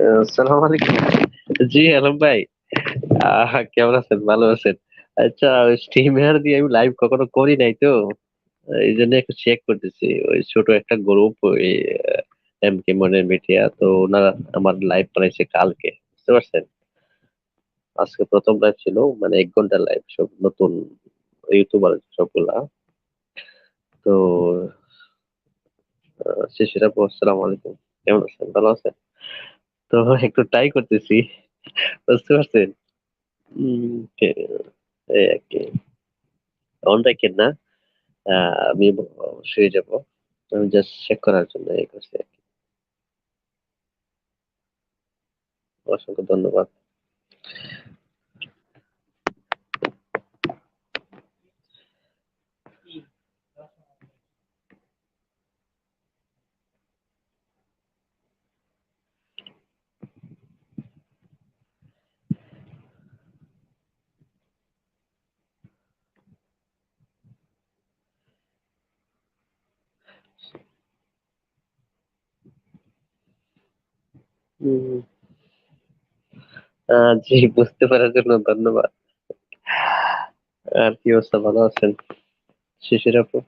আসসালামু আলাইকুম। জি, আলম ভাই। কেমন আছেন? ভালো আছেন? আচ্ছা স্ট্রিমার দিয়ে আমি লাইভ কখনো করি নাই তো। এই জন্য একটু চেক করতেছি। ওই ছোট একটা গ্রুপ ওই এম কে মনের মিডিয়া তো ওনারা আমার লাইভ বানাইছে কালকে। বুঝতে পারছেন? আজকে প্রথম লাইভ ছিল মানে এক ঘণ্টা লাইভ সব নতুন ইউটিউবার সবগুলা। তো শিশির আসসালামু আলাইকুম। কেমন আছেন? ভালো আছেন? তো একটু ট্রাই করতেছি। বুঝতে পারছেন? অন রাখেন না? আমি শুয়ে যাব। আমি জাস্ট চেক করার জন্য এই করছি আর কি। অসংখ্য ধন্যবাদ। জি বুঝতে পারার জন্য ধন্যবাদ। আর কি অবস্থা? ভালো আছেন? শিশির আপু?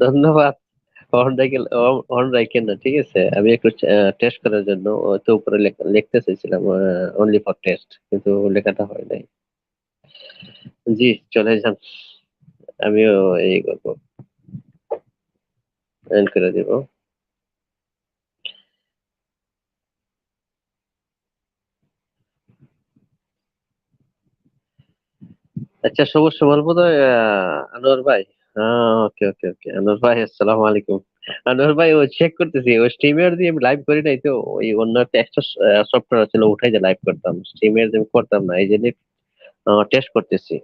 ধন্যবাদ। অন রাখেন অন রাখেন না, ঠিক আছে? আমি একটু টেস্ট করার জন্য তো উপরে লিখতে চাইছিলাম অনলি ফর টেস্ট কিন্তু লেখাটা হয় নাই। জি, চলে যান। আমিও এই করব। এন্ড করে দিব। আচ্ছা সবুজ সুমন বোধ আনোয়ার ভাই। ওকে ওকে ওকে আনোয়ার ভাই আসসালামু আলাইকুম আনোয়ার ভাই ও চেক করতেছি ওই স্ট্রিমের দিয়ে আমি লাইভ করি নাই তো ওই অন্য একটা সফটওয়্যার ছিল উঠাই যে লাইভ করতাম স্ট্রিমের দিয়ে করতাম না এই জন্য টেস্ট করতেছি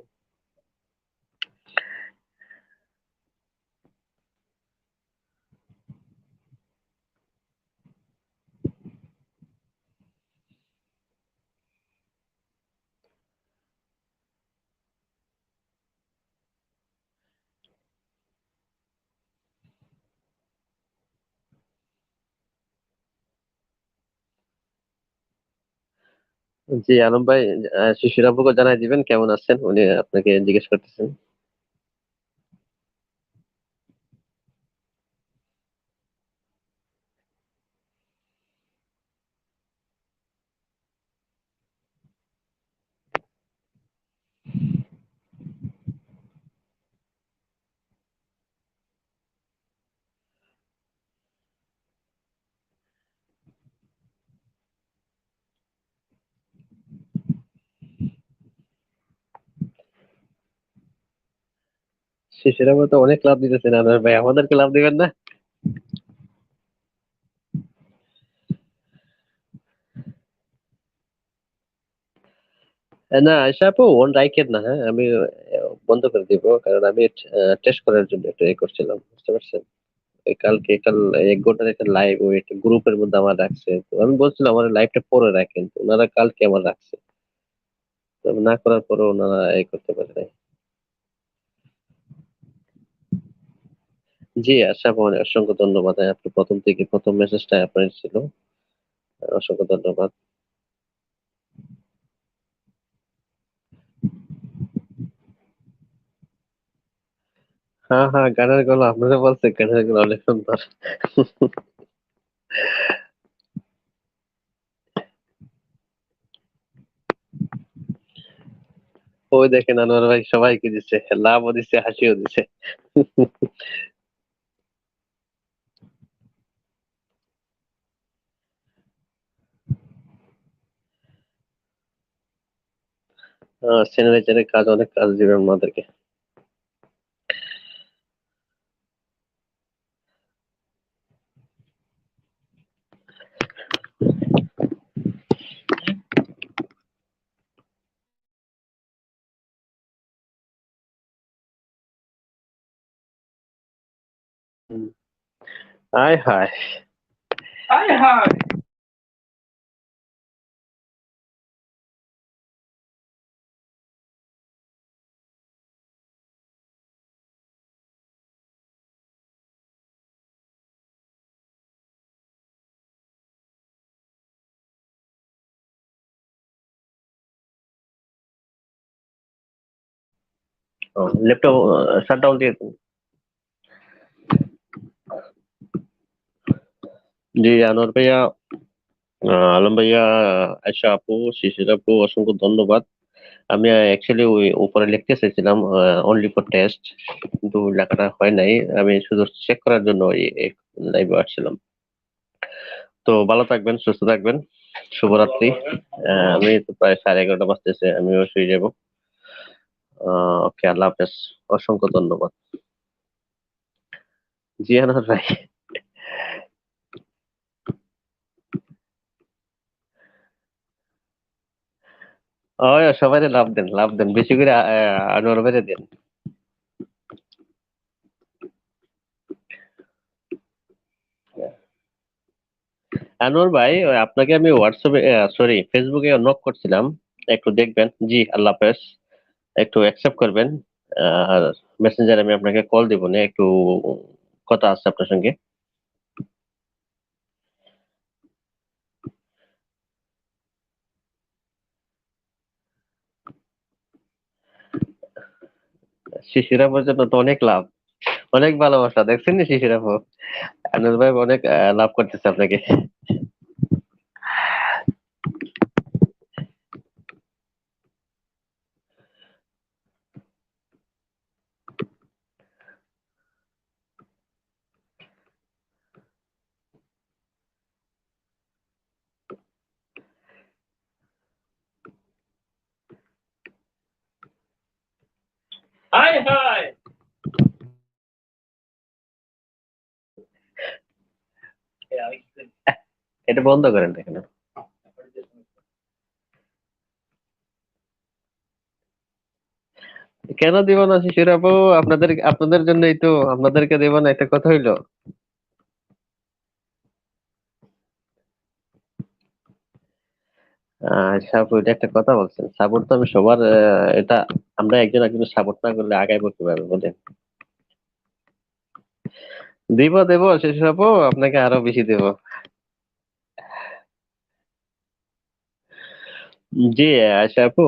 জি আলম ভাই শিশির আপুকে জানাই দিবেন কেমন আছেন? উনি আপনাকে জিজ্ঞেস করতেছেন। শিশির আপু তো অনেক লাভ দিতেছেন আনোয়ার ভাই, আমাদেরকে লাভ দিবেন না? না আয়সা আপু ওন রাইখেন না হ্যাঁ? আমি বন্ধ করে দিব, কারণ আমি টেস্ট করার জন্য একটু এ করছিলাম, বুঝতে পারছেন? কালকে, কাল, এক ঘণ্টার একটা লাইভ ওই একটা গ্রুপের মধ্যে আমার রাখছে, তো আমি বলছিলাম, আমার লাইভটা পরে রাখেন ওনারা কালকে আমার রাখছে। না করার পরে ওনারা এ করতে পারে নাই। জি, আশা আপু অসংখ্য ধন্যবাদ। আপনি প্রথম থেকে প্রথম মেসেজটা আপনার ছিল। অসংখ্য ধন্যবাদ। হ্যাঁ হ্যাঁ গানের গলা আপনারা বলছে, গানের গলা অনেক সুন্দর। ওই দেখেন আনোয়ার ভাই সবাইকে দিচ্ছে লাভও দিচ্ছে হাসিও দিচ্ছে স্যানিটাইজারের কাজ অনেক কাজ দিবে আমাদেরকে। হায় হায় হায় হায় ল্যাপটপ শাট ডাউন দিয়ে দিন। জি আনোয়ার ভাইয়া আহ, আলম ভাইয়া আয়শা আপু শিশির আপু অসংখ্য ধন্যবাদ। আমি অ্যাকচুয়ালি ওই উপরে লিখতে চাইছিলাম অনলি ফর টেস্ট কিন্তু লেখাটা হয় নাই। আমি শুধু চেক করার জন্য ওই লাইভে আসছিলাম। তো ভালো থাকবেন সুস্থ থাকবেন। শুভরাত্রি। আহ, আমি তো প্রায় সাড়ে এগারোটা বাজতেছে আমিও শুয়ে যাব। ওকে, আল্লাহ হাফেজ। অসংখ্য ধন্যবাদ। জি আনোয়ার ভাই সবাই লাভ দেন লাভ দেন। বেশি করে আনোয়ার দেন। আনোয়ার ভাই আপনাকে আমি হোয়াটসঅ্যাপে সরি ফেসবুকে নক করছিলাম। একটু দেখবেন। জি, আল্লাহ হাফেজ। একটু অ্যাকসেপ্ট করবেন। আর মেসেঞ্জারে আমি আপনাকে কল দিব না একটু কথা আছে আপনার সঙ্গে। শিশিরাপুর জন্য তো অনেক লাভ অনেক ভালোবাসা। দেখছেন না শিশিরাপু আনোয়ার ভাই অনেক আহ, লাভ করতেছে আপনাকে। এটা বন্ধ করেন দেখেন। কেন দিব না শিশিরাপু আপনাদের আপনাদের জন্যই তো, আপনাদেরকে দেব না, একটা কথা হইল। একটা কথা বলছেন। সাপোর্ট তো আমি সবার এটা আমরা একজন একজন সাপোর্ট না করলে আগাইবো কীভাবে বলেন? দিব, দেব শিশিরাপু আপনাকে আরও বেশি দেব। জি আশা আপু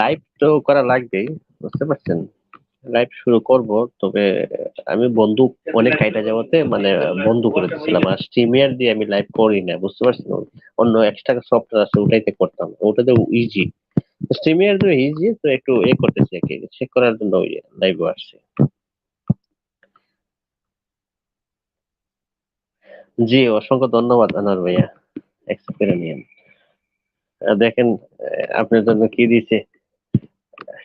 লাইভ তো করা লাগবেই বুঝতে পারছেন? লাইভ শুরু করব তবে আমি বন্ধু অনেক কাইটা যাওয়াতে মানে বন্ধ করে দিয়েছিলাম আর স্ট্রিমিয়ার দিয়ে আমি লাইভ করি না বুঝতে পারছেন? অন্য এক্সট্রা সফটওয়্যার আছে ওটাইতে করতাম ওটাতে ইজি স্ট্রিমিয়ার তো ইজি তো একটু এ করতেছি আর কি চেক করার জন্য লাইভে আসছে। জি অসংখ্য ধন্যবাদ আনার ভাইয়া আহ, দেখেন আপনার জন্য কি দিছে?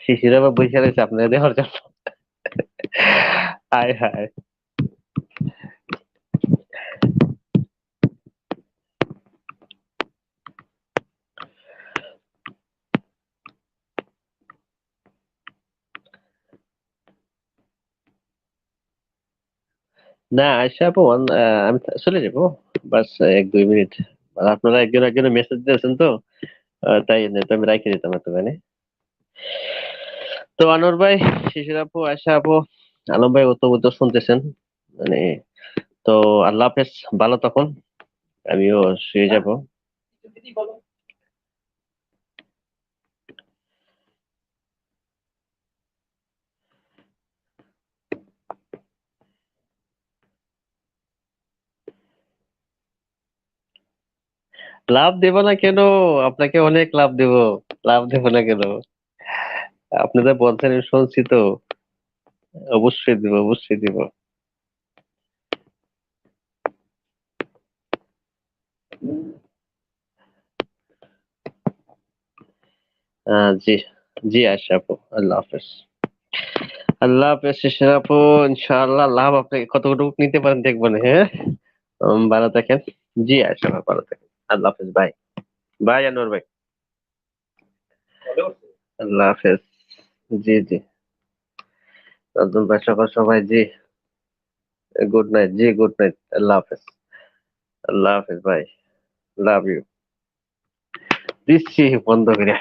শিশিরা বা বসে রয়েছে আপনার দেওয়ার জন্য। হায় হায়। না আয়সা আপু আমি চলে যাব। বাস, এক, দুই মিনিট। আর আপনারা একজন একজন মেসেজ দিয়েছেন তো? তাই তো আমি রাখে দিতাম এতখানি। তো আনোয়ার ভাই, শিশির আপু আয়সা আপু, আলম ভাই অত তো শুনতেছেন। মানে তো আল্লাহ হাফেজ, ভালো তখন আমিও শুয়ে যাব। লাভ দেব না কেন? আপনাকে অনেক লাভ দেব। লাভ দেব না কেন? আপনি তো বলছেন শুনছি তো। অবশ্যই দিব অবশ্যই দিব। জি জি আশা আপু, আল্লাহ হাফেজ। আল্লাহ হাফেজ, শেষের আপু, ইনশাআল্লাহ লাভ আপনি কতটুকু নিতে পারেন দেখবেন হ্যাঁ? ভালো থাকেন। জি আশা ভালো থাকেন। আল্লাহ হাফেজ, ভাই। ভাই, আনোয়ার ভাই। আল্লাহ হাফেজ। জি জি। একদম ভাই সকাল সবাই জি। গুড নাইট, জি, গুড নাইট। আল্লাহ হাফেজ। আল্লাহ হাফেজ, ভাই। লাভ ইউ দিচ্ছি, বন্ধ করে।